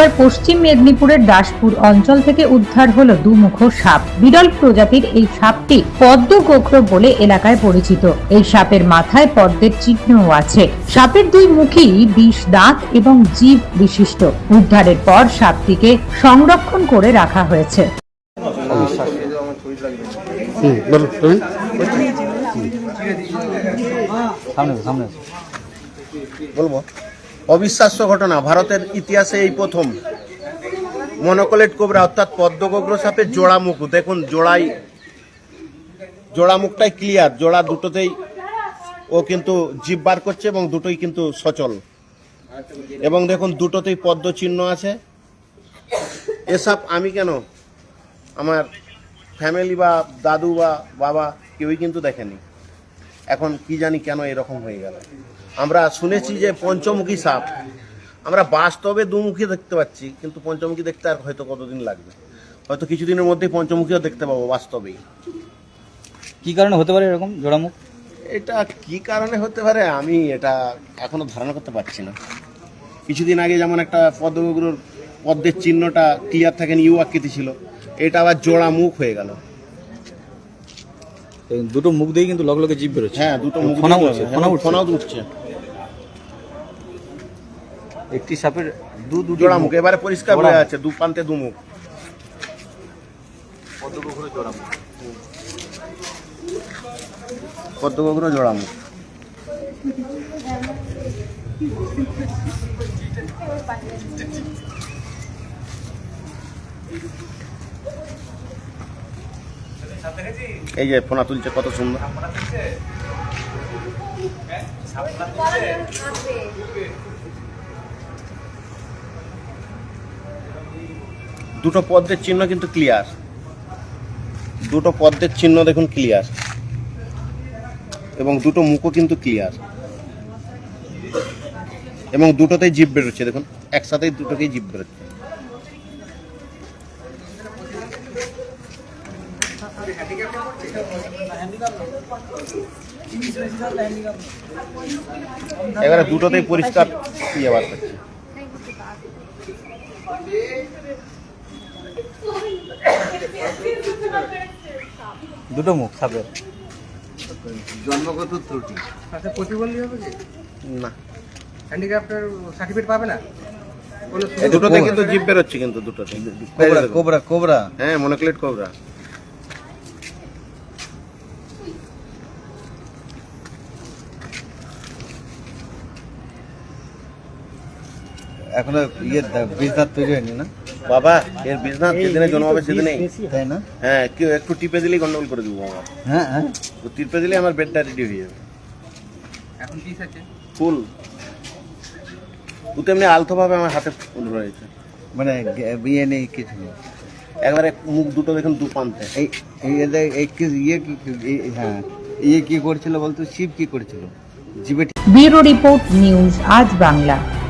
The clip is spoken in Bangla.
এবার পশ্চিম মেদিনীপুরের দাসপুর অঞ্চল থেকে উদ্ধার হলো দুমুখ সাপ। বিরল প্রজাতির এই সাপটি পদ্ম গোখর বলে এলাকায় পরিচিত। এই সাপের মাথায় পদ্মের চিহ্নও আছে। সাপের দুই মুখী বিষ দাঁত এবং জীব বিশিষ্ট। উদ্ধারের পর সাপটিকে সংরক্ষণ করে রাখা হয়েছে। সামনে সামনে বলব? অবিশ্বাস্য ঘটনা। ভারতের ইতিহাসে এই প্রথম। মনোকলেট কোবরা অর্থাৎ পদ্মগোগ্র সাপের জোড়া মুখ। দেখুন, জোড়াই জোড়া মুখটাই ক্লিয়ার জোড়া দুটোতেই ও কিন্তু জীব বার করছে এবং দুটোই কিন্তু সচল। এবং দেখুন, দুটোতেই পদ্ম চিহ্ন আছে। এসব আমি কেন? আমার ফ্যামিলি বা দাদু বা বাবা কেউই কিন্তু দেখেনি। এখন কি জানি কেন এরকম হয়ে গেল। আমরা শুনেছি যে পঞ্চমুখী সাপ। আমরা বাস্তবে দুমুখী দেখতে পাচ্ছি কিন্তু পঞ্চমুখী দেখতে আর হয়তো কতদিন লাগবে? হয়তো কিছুদিনের মধ্যেই পঞ্চমুখীও দেখতে পাবো বাস্তবেই। কি কারণে হতে পারে এরকম জোড়ামুখ এটা কি কারণে হতে পারে আমি এটা এখনও ধারণা করতে পারছি না। কিছুদিন আগে যেমন একটা পদ্মগুলোর পদ্মের চিহ্নটা ক্লিয়ার থাকেন ইউ আকৃতি ছিল এটা আবার জোড়া মুখ হয়ে গেল। দুটো মুখ দিয়ে কিন্তু লগে লগে জিভ বেরোচ্ছে। হ্যাঁ দুটো মুখ ফোনা দিয়ে উঠছে, হ্যাঁ। ফোনাও উঠছে। একটি সাপের দু দুটি জোড়া মুখ। এবারে পরিষ্কার হয়ে। আছে দু প্রান্তে দু মুখ। পদ্মগোগ্র জোড়া মুখ। এই যে ফোনা তুলছে কত সুন্দর। দুটো পদ্মের চিহ্ন কিন্তু ক্লিয়ার দুটো পদ্মের চিহ্ন দেখুন ক্লিয়ার এবং দুটো মুখও কিন্তু ক্লিয়ার এবং দুটোতেই জিভ বেরোচ্ছে, দেখুন। একসাথেই দুটোকেই জিভ বেরোচ্ছে। এবারে দুটোতেই পরিষ্কার ইয়ে বার দুটো মুখ সাপের জন্মগত ত্রুটি। আচ্ছা প্রতিবন্ধী হবে কি? না। হ্যান্ডিক্রাফটের সার্টিফিকেট পাবে না? কোনো দুটোতে কিন্তু জিভ বেরোচ্ছে কিন্তু দুটোতে। Cobra cobra cobra. হ্যাঁ মনোক্লেট কোবরা। এখনও ইয়ে বিজনেস তৈরি হয়নি না? বাবা এর বিজনেস যেদিনে জন্মাবে সেদিনে তাই না? হ্যাঁ কেউ একটু টিপে দিলেই গন্ডগোল করে দেবো আমার হ্যাঁ হ্যাঁ। টিপে দিলে আমার বেডটা রেডি হয়ে যাবে। এখন পিস আছে ফুল। ও তেমনি আলতোভাবে আমার হাতে ফুল রয়েছে। মানে বিয়ে নেই কিছু নেই? একবারে মুখ দুটো দেখুন দু পান্তে এই এই কি ইয়ে কি হ্যাঁ ইয়ে কি করছিল বলতো? শিব কি করছিল? জীবে ব্যুরো রিপোর্ট নিউজ আজ বাংলা।